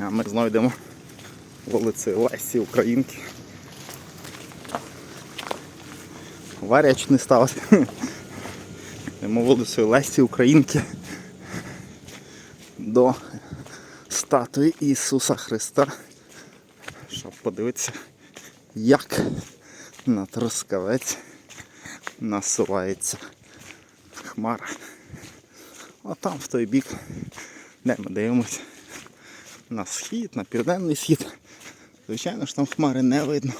А ми знайдемо вулиці Лесі Українки. Варяч не ставити. Йдемо вулицею Лесі Українки до статуї Ісуса Христа. Щоб подивитися, як на Трускавець насувається хмара. А там в той бік, де ми дивимося, на схід, на південний схід. Звичайно ж там хмари не видно.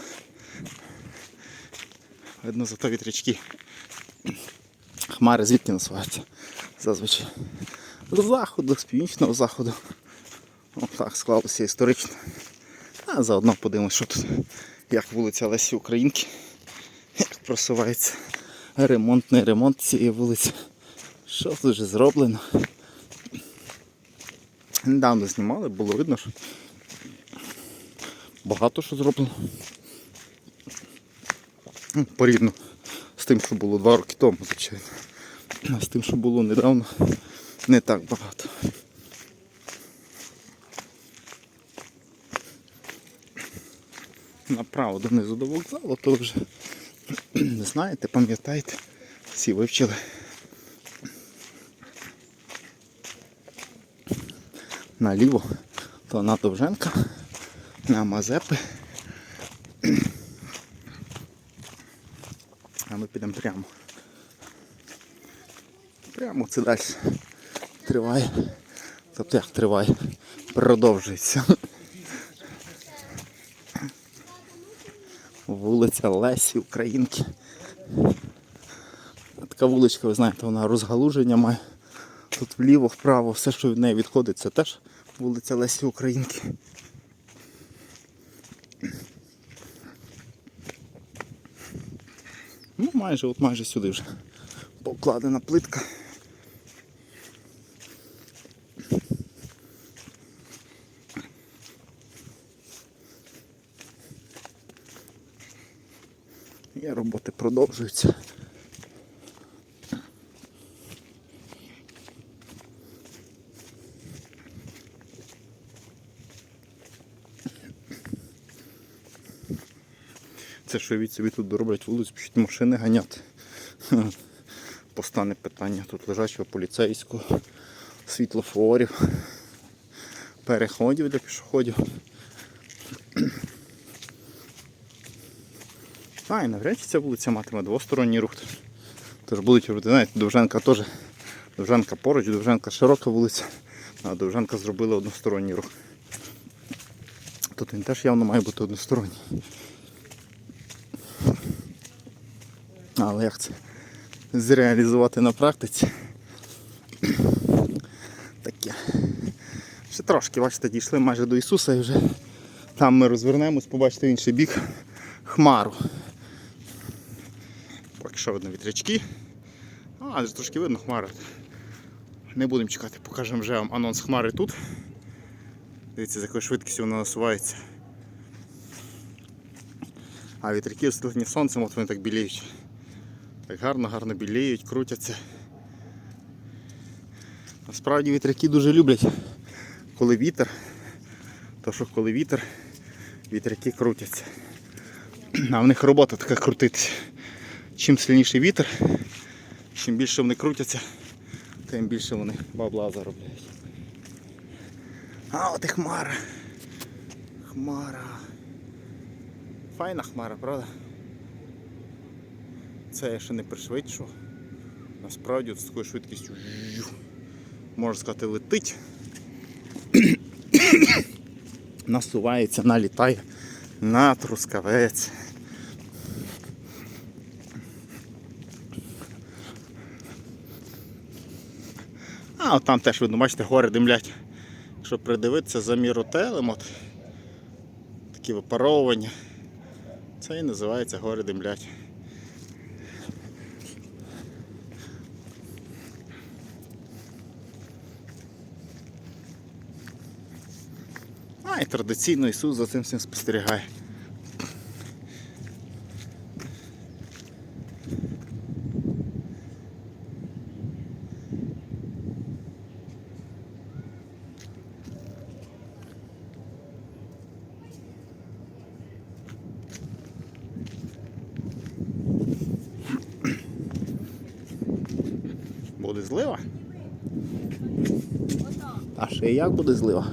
Видно зато вітрячки. Хмари звідки насуваються зазвичай. З заходу, з північного заходу. Отак склалося історично. А заодно подивимось, що тут, як вулиця Лесі Українки, як просувається ремонтний ремонт цієї вулиці. Що тут вже зроблено? Недавно знімали, було видно, що багато що зроблено. Ну, Порівняно з тим, що було два роки тому, звичайно. А з тим, що було недавно, не так багато. Направо донизу до вокзалу, то вже знаєте, пам'ятаєте, всі вивчили. Наліво, то на Довженка, на Мазепи. А ми підемо прямо. Прямо це далі триває. Тобто як триває? Продовжується. Вулиця Лесі Українки. Така вуличка, ви знаєте, вона розгалуження має. Тут вліво, вправо, все, що від неї відходить, це теж вулиця Лесі Українки. Ну, майже, от майже сюди вже покладена плитка. І роботи продовжуються. Це що від собі тут дороблять вулицю, пишуть машини ганяти. Постане питання тут лежачого поліцейського, світлофорів, переходів для пішоходів. А, і навряд чи ця вулиця матиме двосторонній рух. Тож будуть робити, знаєте, Довженка теж. Довженка поруч, Довженка широка вулиця, а Довженка зробили односторонній рух. Тут він теж явно має бути односторонній. Але як це зреалізувати на практиці? Таке. Ще трошки, бачите, дійшли майже до Ісуса і вже там ми розвернемось, побачите інший бік хмару. Поки що видно вітрячки. А, але трошки видно хмари. Не будемо чекати, покажемо вже вам анонс хмари тут. Дивіться, з якою швидкістю вона насувається. А вітряки освітлені сонцем, от вони так біліють. Так гарно-гарно біліють, крутяться. Насправді вітряки дуже люблять, коли вітер, то що коли вітер, вітряки крутяться. А в них робота така крутитися. Чим сильніший вітер, чим більше вони крутяться, тим більше вони бабла заробляють. А от і хмара. Хмара. Файна хмара, правда? Це я ще не пришвидшував. Насправді з такою швидкістю можна сказати летить. Насувається, налітає на трускавець. А, от там теж видно, бачите, гори димлять. Якщо придивитися за міротелем, от такі випаровування. Це і називається гори димлять. і традиційно Ісус за цим всім спостерігає. Буде злива? А ще як буде злива?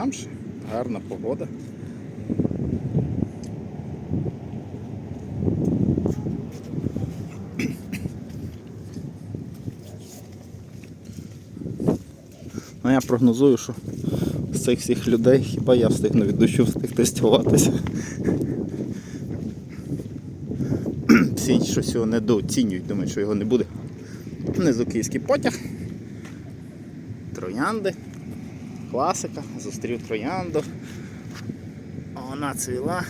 Там ж гарна погода. Ну я прогнозую, що з цих всіх людей хіба я встигну від дощу встиг тестуватися. Всі щось його недооцінюють, думають, що його не буде. Внизу київський потяг. Троянди. Класика, зустрів троянду. А Вона цвіла.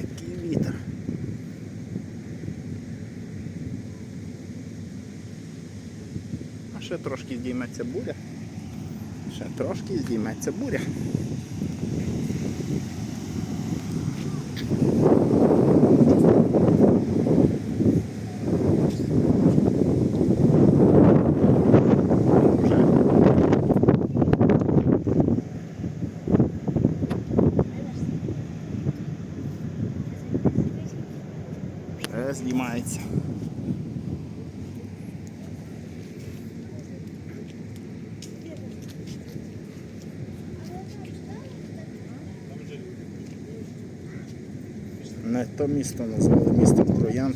Який вітер. А ще трошки здійметься буря. Ще трошки здійметься буря. Вже Вже знімається. Не то місто назвали містом Троянд.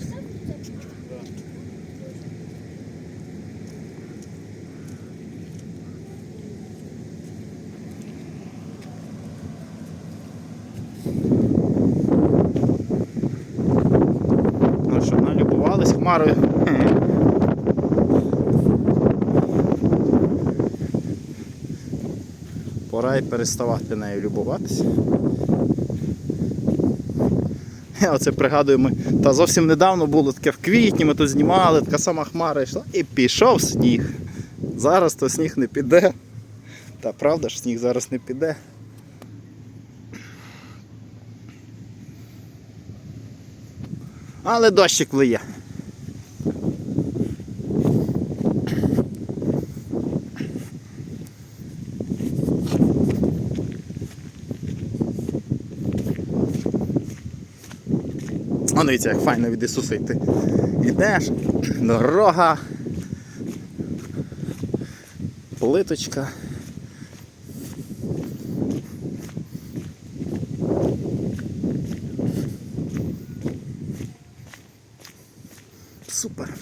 Ну що, налюбувались хмарою. Пора й переставати нею любуватися. Оце пригадую, ми та зовсім недавно було таке в квітні, ми тут знімали, така сама хмара йшла і пішов сніг. Зараз то сніг не піде. Та правда ж сніг зараз не піде. Але дощик влиє. Дивіться, як файно від Ісуса йти. Йдеш, дорога, плиточка. Супер.